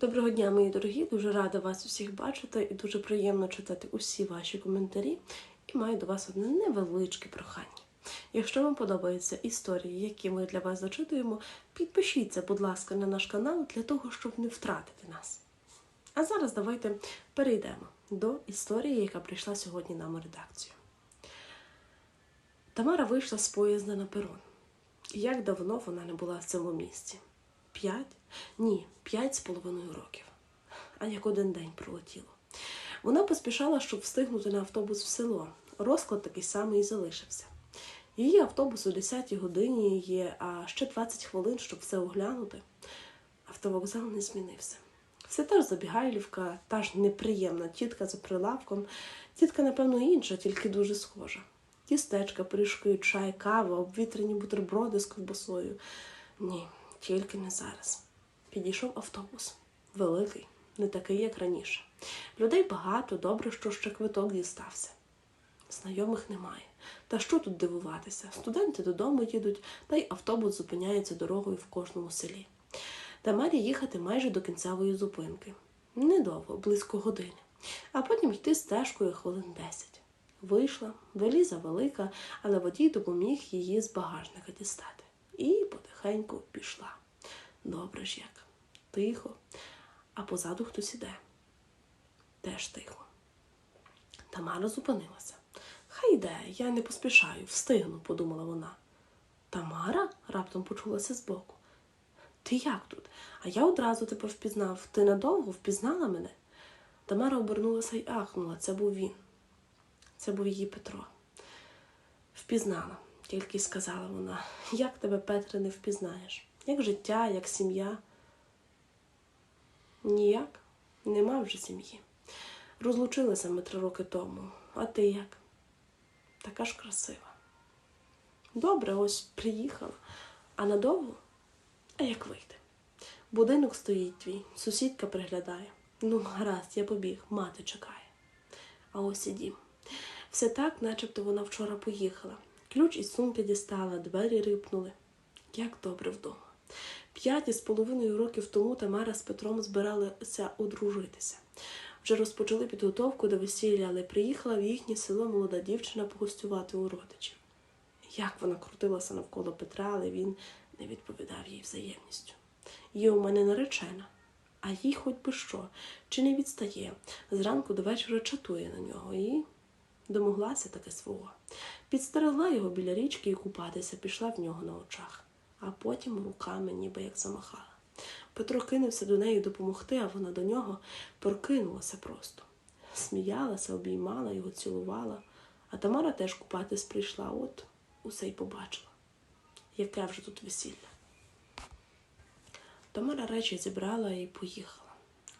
Доброго дня, мої дорогі! Дуже рада вас усіх бачити і дуже приємно читати усі ваші коментарі. І маю до вас одне невеличке прохання. Якщо вам подобаються історії, які ми для вас зачитуємо, підпишіться, будь ласка, на наш канал для того, щоб не втратити нас. А зараз давайте перейдемо до історії, яка прийшла сьогодні нам у редакцію. Тамара вийшла з поїзда на перон. Як давно вона не була в цьому місці? П'ять? Ні, п'ять з половиною років. А як один день пролетіло. Вона поспішала, щоб встигнути на автобус в село. Розклад такий самий і залишився. Її автобус о 10 годині є, а ще 20 хвилин, щоб все оглянути. Автовокзал не змінився. Все та ж забігайлівка, та ж неприємна тітка за прилавком. Тітка, напевно, інша, тільки дуже схожа. Тістечка, пиріжки, чай, кава, обвітрені бутерброди з ковбасою. Ні, тільки не зараз. Підійшов автобус. Великий, не такий, як раніше. Людей багато, добре, що ще квиток дістався. Знайомих немає. Та що тут дивуватися? Студенти додому їдуть, та й автобус зупиняється дорогою в кожному селі. Тамарі їхати майже до кінцевої зупинки. Недовго, близько години. А потім йти стежкою хвилин десять. Вийшла, валіза велика, але водій допоміг її з багажника дістати. І потихеньку пішла. Добре ж як. Тихо. А позаду хтось іде. Теж тихо. Тамара зупинилася. Хай йде, я не поспішаю, встигну, подумала вона. Тамара? раптом почулася збоку. Ти як тут? А я одразу тебе впізнав. Ти надовго впізнала мене? Тамара обернулася й ахнула. Це був він. Це був її Петро. Впізнала, тільки сказала вона. Як тебе, Петре, не впізнаєш? Як життя, як сім'я? Ніяк, нема вже сім'ї. Розлучилися ми три роки тому. А ти як? Така ж красива. Добре, ось приїхала. А надовго? А як вийде? Будинок стоїть твій, сусідка приглядає. Ну, гаразд, я побіг, мати чекає. А ось і дім. Все так, начебто вона вчора поїхала. Ключ із сумки дістала, двері рипнули. Як добре вдома. П'ять із половиною років тому Тамара з Петром збиралися одружитися. Вже розпочали підготовку до весілля, але приїхала в їхнє село молода дівчина погостювати у родичів. Як вона крутилася навколо Петра, але він не відповідав їй взаємністю. Є у мене наречена, а їй хоч би що, чи не відстає. Зранку до вечора чатує на нього і домоглася таки свого. Підстерегла його біля річки і купатися, пішла в нього на очах, а потім руками ніби як замахала. Петро кинувся до неї допомогти, а вона до нього прокинулася просто. Сміялася, обіймала його, цілувала, а Тамара теж купатись прийшла, от усе й побачила. Яке вже тут весілля. Тамара речі зібрала і поїхала.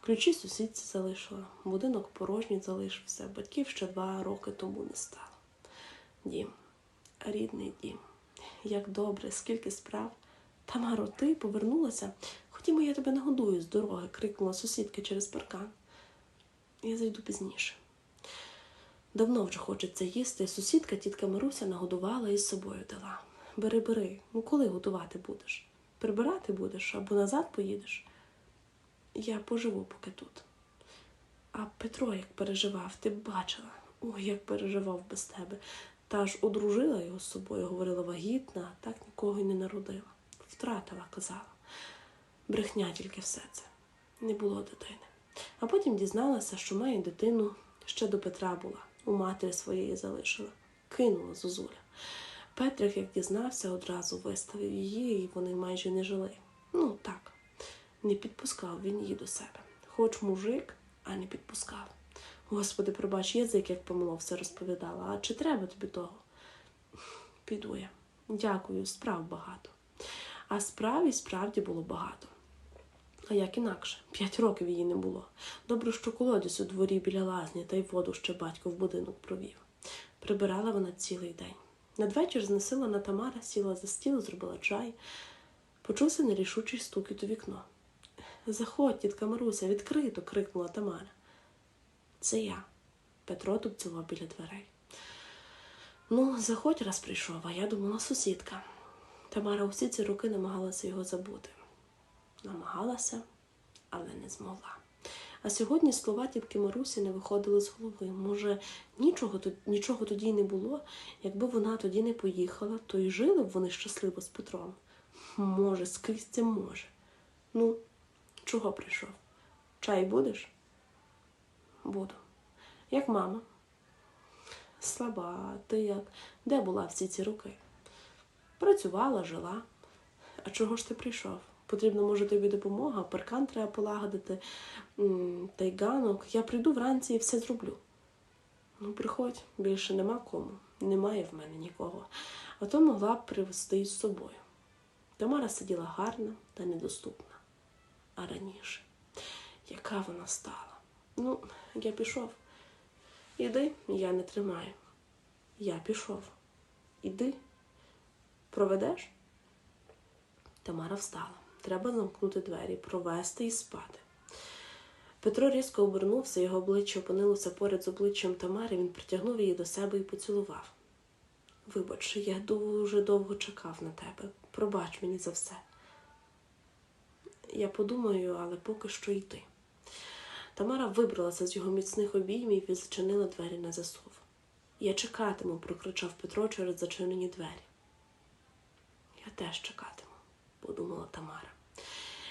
Ключі сусідці залишила, будинок порожній залишився, батьків ще два роки тому не стало. Дім, рідний дім. Як добре, скільки справ. Тамаро, ти повернулася. Ходімо, я тебе нагодую з дороги, крикнула сусідка через паркан. Я зайду пізніше. Давно вже хочеться їсти. Сусідка тітка Маруся нагодувала і з собою дала. Бери, бери, ну коли готувати будеш? Прибирати будеш або назад поїдеш? Я поживу поки тут. А Петро як переживав, ти бачила. Ой, як переживав без тебе. Та ж одружила його з собою, говорила вагітна, так нікого й не народила. Втратила, казала. Брехня тільки все це. Не було дитини. А потім дізналася, що має дитину ще до Петра була, у матері своєї залишила. Кинула Зозуля. Петрик, як дізнався, одразу виставив її, і вони майже не жили. Ну, так, не підпускав він її до себе. Хоч мужик, а не підпускав. Господи, пробач, язик, як помило, все розповідала. А чи треба тобі того? Піду я. Дякую, справ багато. А справ і справді було багато. А як інакше, п'ять років її не було. Добре, що колодязь у дворі біля лазні, та й воду ще батько в будинок провів. Прибирала вона цілий день. Надвечір знесилена Тамара сіла за стіл, зробила чай. Почувся нерішучий стукіт у вікно. Заходь, тітка Маруся, відкрито. крикнула Тамара. Це я. Петро тупцював біля дверей. Ну, заходь раз прийшов, а я думала сусідка. Тамара усі ці роки намагалася його забути. Намагалася але не змогла. А сьогодні слова тітки Марусі не виходили з голови. Може, нічого, нічого тоді й не було. Якби вона тоді не поїхала, то й жили б вони щасливо з Петром. Може, скрізь це може. Ну, чого прийшов? Чай будеш? Буду. Як мама? Слаба, ти як? Де була всі ці роки? Працювала, жила. А чого ж ти прийшов? Потрібна, може, тобі допомога, паркан треба полагодити, м, та й ганок. Я прийду вранці і все зроблю. Ну, приходь, більше нема кому. Немає в мене нікого. А то могла б привезти із собою. Тамара сиділа гарна та недоступна. А раніше, яка вона стала? Ну, я пішов. Іди, я не тримаю. Я пішов. Іди. Проведеш? Тамара встала. Треба замкнути двері, провести і спати. Петро різко обернувся, його обличчя опинилося поряд з обличчям Тамари, він притягнув її до себе і поцілував. Вибач, я дуже довго чекав на тебе. Пробач мені за все. Я подумаю, але поки що йти. Тамара вибралася з його міцних обіймів і зачинила двері на засув. Я чекатиму, прокричав Петро через зачинені двері. Я теж чекатиму, подумала Тамара.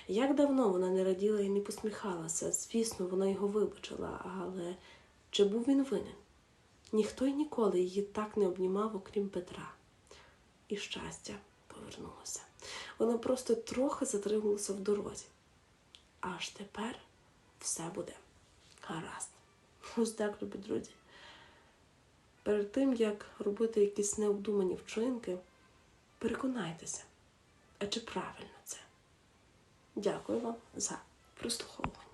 Як давно вона не раділа і не посміхалася. Звісно, вона його вибачила, але чи був він винен? Ніхто й ніколи її так не обнімав, окрім Петра. І щастя повернулося. Вона просто трохи затрималася в дорозі. Аж тепер все буде гаразд. Ось так, любі друзі. Перед тим, як робити якісь необдумані вчинки, переконайтеся, а чи правильно це? Дякую вам за прослуховування.